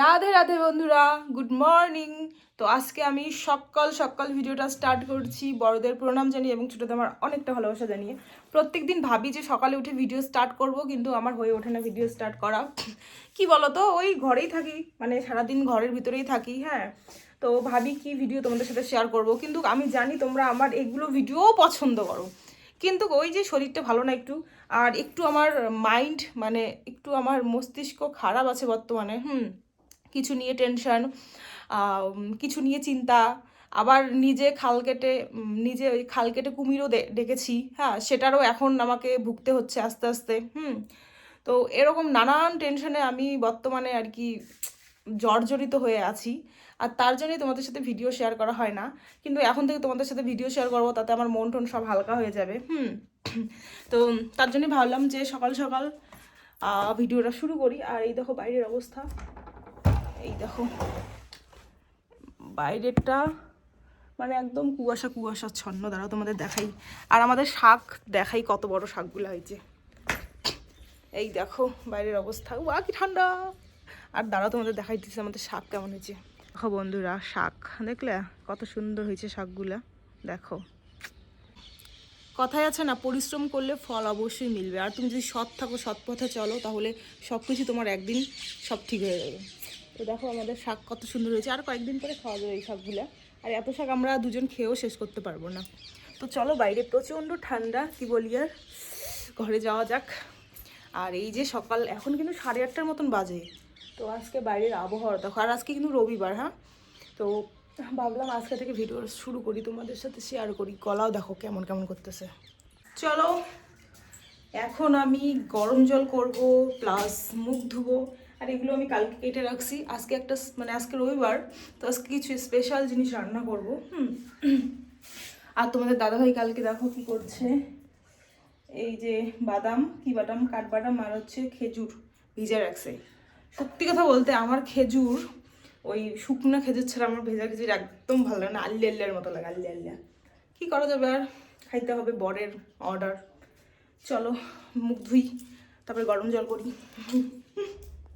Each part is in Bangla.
রাধে রাধে বন্ধুরা গুড মর্নিং তো আজকে আমি সকাল সকাল ভিডিওটা স্টার্ট করছি বড়দের প্রণাম জানিয়ে এবং ছোটোদের আমার অনেকটা ভালোবাসা জানিয়ে। প্রত্যেক দিন ভাবি যে সকালে উঠে ভিডিও স্টার্ট করব, কিন্তু আমার হয়ে ওঠে না ভিডিও স্টার্ট করা। কি বলো তো ওই ঘরেই থাকি মানে সারাদিন ঘরের ভিতরেই থাকি হ্যাঁ। তো ভাবি কি ভিডিও তোমাদের সাথে শেয়ার করব, কিন্তু আমি জানি তোমরা আমার এগুলো ভিডিও পছন্দ করো। কিন্তু ওই যে শরীরটা ভালো না একটু, আর একটু আমার মাইন্ড মানে একটু আমার মস্তিষ্ক খারাপ আছে বর্তমানে, হুম। কিছু নিয়ে টেনশন কিছু নিয়ে চিন্তা, আবার নিজে খাল কেটে নিজে ওই খাল কেটে কুমিরও ডেকেছি হ্যাঁ সেটারও এখন আমাকে ভুগতে হচ্ছে আস্তে আস্তে, হুম। তো এরকম নানান টেনশনে আমি বর্তমানে আর কি জর্জরিত হয়ে আছি। আর তার জন্যই তোমাদের সাথে ভিডিও শেয়ার করা হয় না। কিন্তু এখন থেকে তোমাদের সাথে ভিডিও শেয়ার করব, তাতে আমার মন টন সব হালকা হয়ে যাবে, হুম। তো তার জন্যই ভাবলাম যে সকাল সকাল ভিডিওটা শুরু করি। আর এই দেখো বাইরের অবস্থা। এই দেখো। বাইরেরটা মানে একদম কুয়াশা কুয়াশা ছন্ন দ্বারা তোমাদের দেখাই। আর আমাদের শাক, দেখাই কত বড় শাকগুলো হয়েছে। এই দেখো, বাইরের অবস্থা। ওয়া কি ঠান্ডা! আর দাঁড়াও তোমাদের দেখাই দিচ্ছে আমাদের শাক কেমন হয়েছে। দেখো বন্ধুরা, শাক, দেখলে? কত সুন্দর হয়েছে শাকগুলা। দেখো। কথায় আছে না, পরিশ্রম করলে ফল অবশ্যই মিলবে। আর তুমি যদি সৎ থাকো, সৎ পথে চলো, তাহলে সব কিছু তোমার একদিন সব ঠিক হয়ে যাবে। তো দেখো আমাদের শাক কত সুন্দর হয়েছে। আর কয়েকদিন পরে খাওয়া যাবে এই শাকগুলো। আর এত শাক আমরা দুজন খেয়েও শেষ করতে পারব না। তো চলো বাইরে প্রচণ্ড ঠান্ডা, কি বলি আর? ঘরে যাওয়া যাক। আর এই যে সকাল, এখন কিন্তু সাড়ে আটটার মতন বাজে। তো আজকে বাইরের আবহাওয়া দেখো, আর আজকে কিন্তু রবিবার হ্যাঁ? তো ভাবলাম আজকে থেকে ভিডিও শুরু করি, তোমাদের সাথে শেয়ার করি। গলাও দেখো কেমন কেমন করতেছে। চলো, এখন আমি গরম জল করব প্লাস মুখ ধুবো। আর এগুলো আমি কালকে কেটে রাখছি। আজকে একটা মানে আজকে রবিবার, তো আজকে কিছু স্পেশাল জিনিস রান্না করব, হুম? আর তোমাদের দাদাভাই কালকে দেখো কি করছে। এই যে বাদাম, কি বাদাম? কাঠবাদাম আর হচ্ছে খেজুর ভিজে রাখছে। সত্যি কথা বলতে আমার খেজুর, ওই শুকনো খেজুর ছাড়া আমার ভেজা খেজুর একদম ভালো লাগে না। আল্লি আল্লিয়ার মতো লাগে, আল্লি আল্লিয়া কী করা যাবে আর? খাইতে হবে বরের অর্ডার চলো, মুখ ধুই, তারপরে গরম জল করি।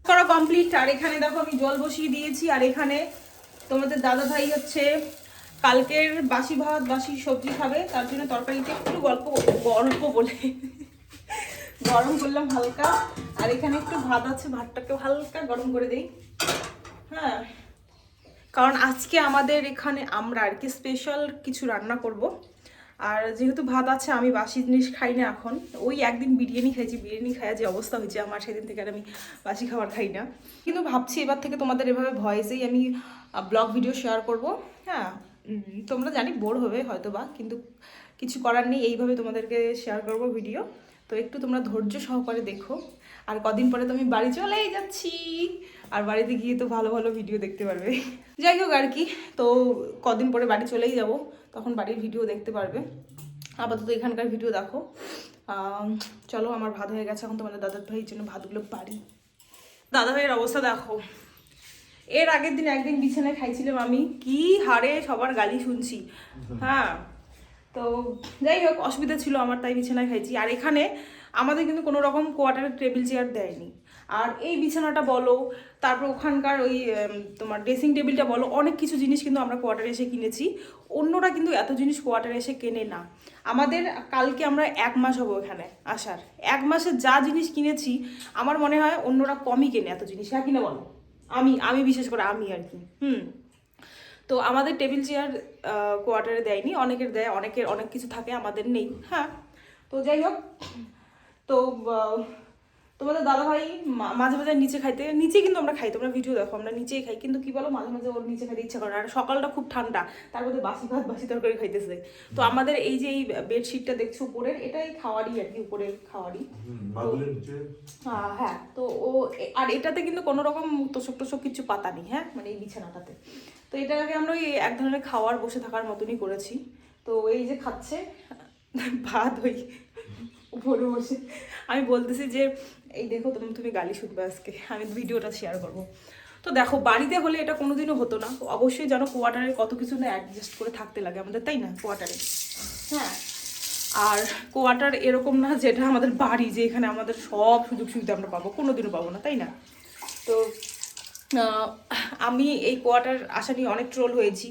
করা কমপ্লিট আর এখানে দেখো আমি জল বসিয়ে দিয়েছি, আর এখানে তোমাদের দাদা ভাই হচ্ছে কালকের বাসি ভাত, বাসি সবজি খাবে, তার জন্য তরকারিতে একটু গল্প গল্প বলে। গরম করলাম হালকা, আর এখানে একটু ভাত আছে, ভাতটাকে হালকা গরম করে দেই। হ্যাঁ কারণ আজকে আমাদের এখানে আমরা আর কি স্পেশাল কিছু রান্না করব। আর যেহেতু ভাত আছে, আমি বাসি জিনিস খাই না এখন। ওই একদিন বিরিয়ানি খাইছি, বিরিয়ানি খাওয়া যে অবস্থা হয়েছে আমার, সেদিন থেকে আর আমি বাসি খাবার খাই না। কিন্তু ভাবছি এবার থেকে তোমাদের এভাবে ভয়েসেই আমি ব্লগ ভিডিও শেয়ার করব। হ্যাঁ তোমরা জানি বোর হবে হয়তো বা কিন্তু কিছু করার নেই, এইভাবে তোমাদেরকে শেয়ার করব ভিডিও তো একটু তোমরা ধৈর্য সহকারে দেখো। আর কদিন পরে তো আমি বাড়ি চলেই যাচ্ছি। আর বাড়িতে গিয়ে তো ভালো ভালো ভিডিও দেখতে পারবে। যাই হোক আর কি, তো কদিন পরে বাড়ি চলেই যাব, তখন বাড়ির ভিডিও দেখতে পারবে। আপাতত এখানকার ভিডিও দেখো। চলো আমার ভাত হয়ে গেছে, এখন তোমাদের দাদার ভাইয়ের জন্য ভাতগুলো পারি দাদা ভাইয়ের অবস্থা দেখো। এর আগের দিন একদিন বিছানায় খাইছিলাম আমি, কি হারে সবার গালি শুনছি। হ্যাঁ তো যাই হোক, অসুবিধা ছিল আমার, তাই বিছানায় খাইছি। আর এখানে আমাদের কিন্তু কোনো রকম কোয়ার্টারের টেবিল চেয়ার দেয়নি। আর এই বিছানাটা বলো, তারপর ওখানকার ওই তোমার ড্রেসিং টেবিলটা বলো, অনেক কিছু জিনিস কিন্তু আমরা কোয়ার্টারে এসে কিনেছি। অন্যরা কিন্তু এত জিনিস কোয়ার্টারে এসে কেনে না। আমাদের কালকে আমরা এক মাস হব এখানে আসার। এক মাসে যা জিনিস কিনেছি, আমার মনে হয় অন্যরা কমই কেনে এত জিনিস। হ্যাঁ কিনা বলো? আমি আমি বিশেষ করে আমি আর কি, হুম। তো আমাদের টেবিল চেয়ার কোয়ার্টারে দেয়নি, অনেকের দেয়, অনেকের অনেক কিছু থাকে, আমাদের নেই। হ্যাঁ তো যাই হোক তো তোমাদের দাদাভাই মা- মাঝে মাঝে নিচে খাইতে নিচে কিন্তু আমরা খাই তোমরা ভিডিও দেখো আমরা নিচেই খাই কিন্তু কি বলো মাঝে মাঝে ওর নিচে খাইতে ইচ্ছা করে আর সকালটা খুব ঠান্ডা তার মধ্যে বাসি ভাত বাসি তরকারি খাইতেছে। তো আমাদের এই যে এই বেডশিটটা দেখছ উপরের এটাই খাওয়ারই আর কি উপরের খাওয়ারই। হ্যাঁ তো ও আর এটাতে কিন্তু কোনো রকম তোষক টোষক কিছু পাতা নেই হ্যাঁ মানে এই বিছানাটাতে। তো এটাকে আমরা ওই এক ধরনের খাওয়ার বসে থাকার মতনই করেছি। তো এই যে খাচ্ছে ভাত ওই উপরে বসে। আমি বলতেছি যে এই দেখো তুমি তুমি গালি শুনবে আজকে। আমি ভিডিওটা শেয়ার করব। তো দেখো বাড়িতে হলে এটা কোনোদিনও হতো না। অবশ্যই যেন কোয়ার্টারে কত কিছু না অ্যাডজাস্ট করে থাকতে লাগে আমাদের তাই না? কোয়ার্টারে হ্যাঁ। আর কোয়ার্টার এরকম না যেটা আমাদের বাড়ি যে এখানে আমাদের সব সুযোগ সুবিধা আমরা পাবো কোনোদিনও পাবো না তাই না? তো আমি এই কোয়াটার আশা নিয়ে অনেক ট্রোল হয়েছি।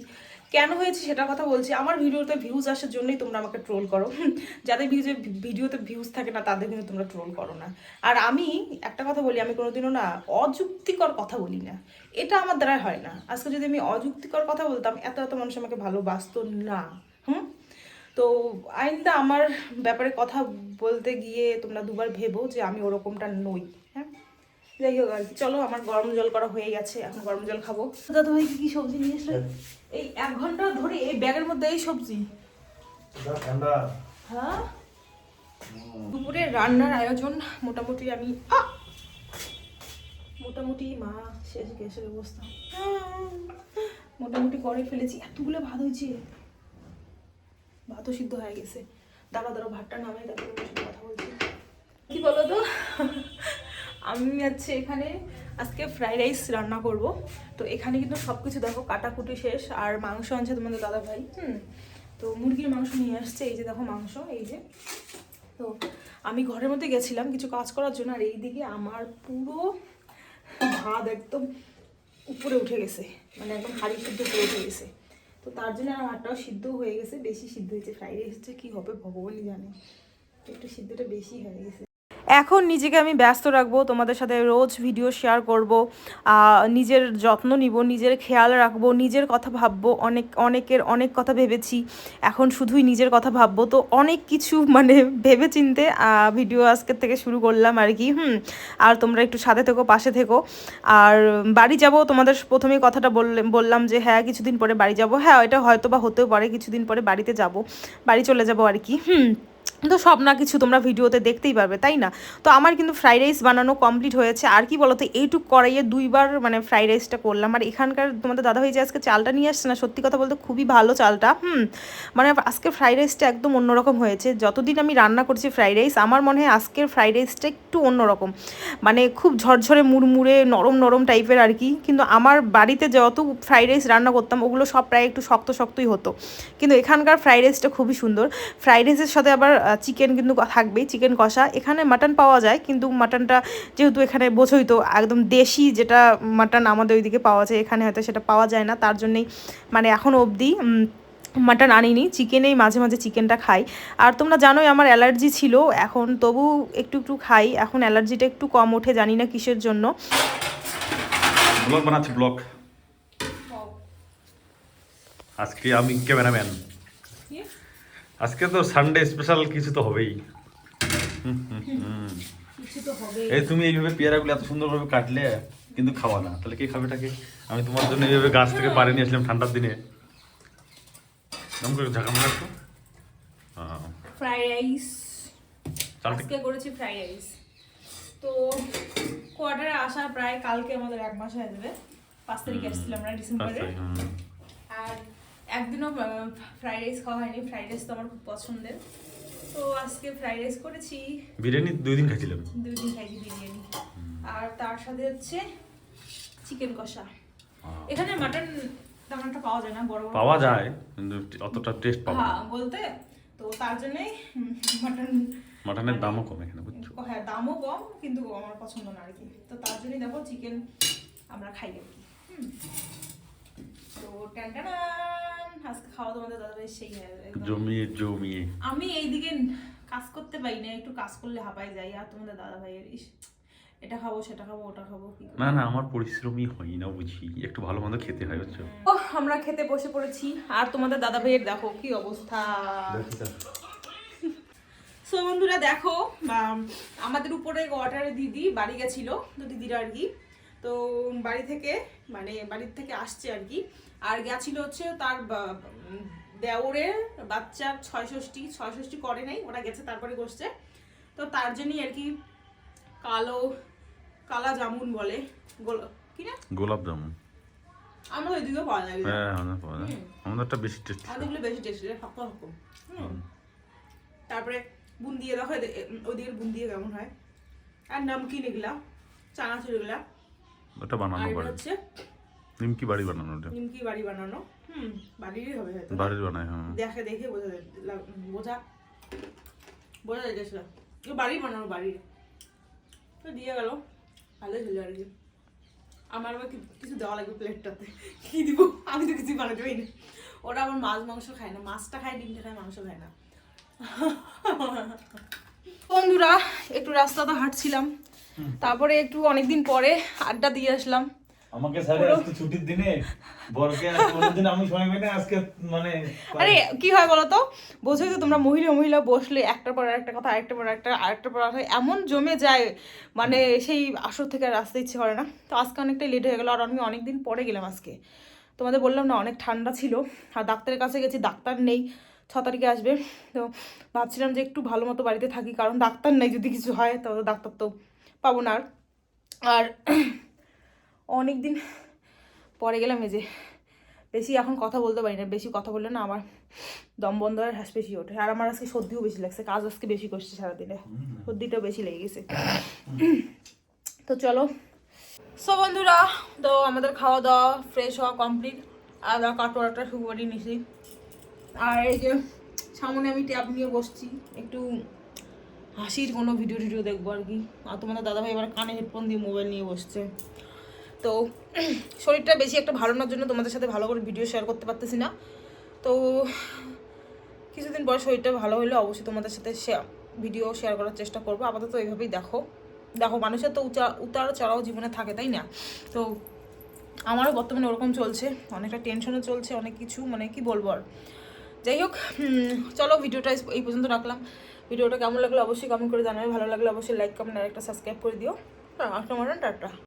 কেন হয়েছে সেটা কথা বলছি? আমার ভিডিওতে ভিউজ আসার জন্যই তোমরা আমাকে ট্রোল করো। যাদের ভিউজে ভিডিওতে ভিউজ থাকে না, তাদের কিন্তু তোমরা ট্রোল করো না। আর আমি একটা কথা বলি, আমি কোনোদিনও না অযুক্তিকর কথা বলি না। এটা আমার দ্বারা হয় না। আজকে যদি আমি অযুক্তিকর কথা বলতাম, এত এত মানুষ আমাকে ভালোবাসতো না। হুম? তো আইনদা, আমার ব্যাপারে কথা বলতে গিয়ে তোমরা দুবার ভেবো যে আমি ওরকমটা নই। যাই হোক আর চলো আমার গরম জল করা হয়ে গেছে এখন গরম জল খাব। দাদা ভাই কি কি সবজি নিয়ে এসলে? এই এক ঘণ্টা ধরে এই ব্যাগের মধ্যে এই সবজি। হ্যাঁ? দুপুরে রান্নার আয়োজন মোটামুটি আমি মোটামুটি মা শেষ গ্যাসের অবস্থা। মোটামুটি করে ফেলেছি। এতগুলো ভাত হয়েছে। ভাতও সিদ্ধ হয়ে গেছে। দাঁড়া দাঁড়া ভাতটা নামে তারপরে কথা বলছি। কি বলো তো? আমি হচ্ছে এখানে আজকে ফ্রাইড রাইস রান্না করব। তো এখানে কিন্তু সব কিছু দেখো, কাটাকুটি শেষ, আর মাংস আনছে তোমাদের দাদা ভাই হুম? তো মুরগির মাংস নিয়ে আসছে, এই যে দেখো মাংস, এই যে। তো আমি ঘরের মধ্যে গেছিলাম কিছু কাজ করার জন্য, আর এইদিকে আমার পুরো ভাত একদম উপরে উঠে গেছে মানে একদম হাড়ি সিদ্ধ উপরে উঠে গেছে। তো তার জন্য আমার ভাতটাও সিদ্ধ হয়ে গেছে, বেশি সিদ্ধ হয়েছে। ফ্রাইড রাইস হচ্ছে কী হবে, ভগবানই জানে। একটু সিদ্ধটা বেশি হয়ে গেছে। এখন নিজেকে আমি ব্যস্ত রাখব, তোমাদের সাথে রোজ ভিডিও শেয়ার করব নিজের যত্ন নিব, নিজের খেয়াল রাখব, নিজের কথা ভাববো, অনেক, অনেকের অনেক কথা ভেবেছি, এখন শুধুই নিজের কথা ভাববো, তো অনেক কিছু মানে ভেবে চিনতে ভিডিও আজকের থেকে শুরু করলাম আর কি, হুম, আর তোমরা একটু সাথে থেকো, পাশে থেকো, আর বাড়ি যাব, তোমাদের প্রথমেই কথাটা বললে, বললাম যে হ্যাঁ কিছুদিন পরে বাড়ি যাব হ্যাঁ এটা হয়তো বা হতেও পারে, কিছুদিন পরে বাড়িতে যাব, বাড়ি চলে যাব আর কি, হুম তো সব না কিছু তোমরা ভিডিওতে দেখতেই পারবে, তাই না? তো আমার কিন্তু ফ্রাইড রাইস বানানো কমপ্লিট হয়েছে। আর কি বলতো, এইটুক কড়াইয়ে দুইবার মানে ফ্রাইড রাইসটা করলাম। আর এখানকার তোমাদের দাদা যে আজকে চালটা নিয়ে আসছে না, সত্যি কথা বলতে খুবই ভালো চালটা, হুম? মানে আজকে ফ্রাইড রাইসটা একদম অন্যরকম হয়েছে। যতদিন আমি রান্না করছি ফ্রাইড রাইস আমার মনে হয় আজকের ফ্রাইড রাইসটা একটু অন্যরকম। মানে খুব ঝরঝরে, মুড়মুড়ে, নরম নরম টাইপের আর কি। কিন্তু আমার বাড়িতে যত ফ্রাইড রাইস রান্না করতাম, ওগুলো সব প্রায় একটু শক্ত, শক্তই হতো। কিন্তু এখানকার ফ্রাইড রাইসটা খুবই সুন্দর। ফ্রাইড রাইসের সাথে আবার চিকেন কিন্তু থাকবেই, চিকেন কষা। এখানে মাটন পাওয়া যায়, কিন্তু মাটনটা যেহেতু এখানে বোঝোই, তো একদম দেশি যেটা মাটন আমাদের ওইদিকে পাওয়া যায়, এখানে হয়তো সেটা পাওয়া যায় না। তার জন্যেই মানে এখন অবধি মাটন আনিনি, চিকেনেই মাঝে মাঝে চিকেনটা খাই। আর তোমরা জানোই আমার অ্যালার্জি ছিল, এখন তবু একটু একটু খাই। এখন অ্যালার্জিটা একটু কম ওঠে, জানি না কিসের জন্য। আজকে আমি ক্যামেরাম্যান। আজকে তো সানডে স্পেশাল কিছু তো হবেই। এই তুমি এইভাবে পেয়ারাগুলো এত সুন্দরভাবে কাটলে কিন্তু খাওয়া না। তাহলে কে খাবে টাকে আমি তোমার জন্য এইভাবে গাছ থেকে পাড়ে নিয়ে আসলাম ঠান্ডার দিনে। এরকম করে ঝাঁকামো একটু? হ্যাঁ। ফ্রাইড রাইস আজকে করেছি ফ্রাইড রাইস তো কোয়ার্টারে আসা প্রায় কালকে আমাদের এক মাস হয়ে যাবে। পাঁচ তারিখে এসেছিলাম আমরা ডিসেম্বরে আর একদিনও ফ্রাইড রাইস খাওয়া হয়নি। ফ্রাইড রাইস তো আমার খুব পছন্দের। তো আজকে ফ্রাইড রাইস করেছি। বিরিয়ানি দুই দিন খাইছিলাম। দুই দিন খাইছি বিরিয়ানি। আর তার সাথে হচ্ছে চিকেন কষা। এখানে মাটন একটা পাওয়া যায় না বড় বড় পাওয়া যায়। কিন্তু অতটা টেস্ট না। হ্যাঁ বলতে তো তার জন্যই মাটন মাটনের দামও কম এখানে বুঝছ? হ্যাঁ দামও কম কিন্তু আমার পছন্দ না আর কি। তো তার জন্যই দেখো চিকেন আমরা খাই আর কি। হুম। তো ট্যান্টানান আজকে খাওয়া তোমাদের দাদা ভাই সেই জমিয়ে জমিয়ে। আমি এইদিকে কাজ করতে পারি না একটু কাজ করলে হাঁপাই যাই। আর তোমাদের দাদা ভাইয়ের ইস এটা খাব সেটা খাব ওটা খাব না না আমার পরিশ্রমই হয় না বুঝি। একটু ভালো মন্দ খেতে হয় বুঝছ? ও আমরা খেতে বসে পড়েছি। আর তোমাদের দাদা ভাইয়ের দেখো কি অবস্থা। সো বন্ধুরা দেখো আমাদের উপরে ওয়াটারে দিদি বাড়ি গেছিল তো দিদিরা আর কি। তো বাড়ি থেকে মানে বাড়ির থেকে আসছে আর কি। আর গেছিল হচ্ছে তার দেওরের বাচ্চার ছয়ষষ্ঠী ছয়ষষ্ঠী করে নাই ওরা গেছে তারপরে বসছে। তো তার জন্যই আর কি কালো কালা জামুন বলে কি না? গোলাপ জামুন। আমরা ওইদিকে পাওয়া যায়। হ্যাঁ আমাদের পাওয়া যায়। আমাদেরটা বেশি টেস্টি আমাদেরগুলো বেশি টেস্টি শক্ত হুম। তারপরে বুন্দিয়ে দেখো ওদিকের বুন্দিয়ে কেমন হয়? আর নামকিন এগুলা চানাচুর এগুলা। ওটা বানানো বাড়ি। নিমকি বাড়ি বানানো ওটা। নিমকি বাড়ি বানানো। হুম বাড়িরই হবে হয়তো। বাড়ির বানায় হ্যাঁ। দেখে দেখে বোঝা যায় বোঝা বোঝা যাইতেছিল বাড়ি বানানো বাড়ির। তো দিয়ে গেল। ভালোই ছিল আর কি। আমার আবার কিছু দেওয়া লাগবে প্লেটটাতে। কি দিব? আমি তো কিছু বানাতে পারি না। ওরা আবার মাছ মাংস খায় না। মাছটা খায় ডিমটা খায় মাংস খায় না। বন্ধুরা একটু রাস্তাতে হাঁটছিলাম। তারপরে একটু অনেকদিন পরে আড্ডা দিয়ে আসলাম। আমাকে স্যারে আজকে ছুটির দিনে বরকে অন্যদিন আমি সময় পাই আজকে মানে আরে কি হয় বলতো? বোঝোই তো তোমরা মহিলা মহিলা বসলে একটার পর একটা কথা আরেকটার পর একটা আরেকটার পর একটা এমন জমে যায় মানে সেই আসর থেকে আর আসতে ইচ্ছে করে না। তো আজকে অনেকটাই লেট হয়ে গেল আর আমি অনেকদিন পরে গেলাম আজকে। তোমাদের বললাম না অনেক ঠান্ডা ছিল আর ডাক্তারের কাছে গেছি ডাক্তার নেই ছ তারিখে আসবে। তো ভাবছিলাম যে একটু ভালো মতো বাড়িতে থাকি কারণ ডাক্তার নেই যদি কিছু হয় তাহলে ডাক্তার তো পাবো না আর। আর অনেক দিন পরে গেলাম এই যে বেশি এখন কথা বলতে পারি না বেশি কথা বললে না আমার দম বন্ধ হয় হাঁস বেশি ওঠে। আর আমার আজকে সর্দিও বেশি লাগছে কাজ আজকে বেশি করছে সারাদিনে। সর্দিটাও বেশি লেগে গেছে। তো চলো। সো বন্ধুরা তো আমাদের খাওয়া দাওয়া ফ্রেশ হওয়া কমপ্লিট আর কাটোয়াটা শুকুবারি নিছি আর এই যে সামনে আমি ট্যাব নিয়ে বসছি একটু হাসির কোনো ভিডিও টিডিও দেখব আর কি। আর তোমাদের দাদাভাই এবার কানে হেডফোন দিয়ে মোবাইল নিয়ে বসছে। তো শরীরটা বেশি একটা ভালো জন্য তোমাদের সাথে ভালো করে ভিডিও শেয়ার করতে পারতেছি না। তো কিছুদিন পর শরীরটা ভালো হলে অবশ্যই তোমাদের সাথে ভিডিও শেয়ার করার চেষ্টা করব। আপাতত এইভাবেই দেখো। দেখো, মানুষের তো উচা, উতার চড়াও জীবনে থাকে, তাই না? তো আমারও বর্তমানে ওরকম চলছে, অনেকটা টেনশনও চলছে, অনেক কিছু মানে কি বলব আর। যাই হোক চলো ভিডিওটা এই পর্যন্ত রাখলাম। ভিডিওটা কেমন লাগল অবশ্যই কমেন্ট করে জানাবে। ভালো লাগলে অবশ্যই লাইক কমেন্ট আর একটা সাবস্ক্রাইব করে দিও। Tata tata.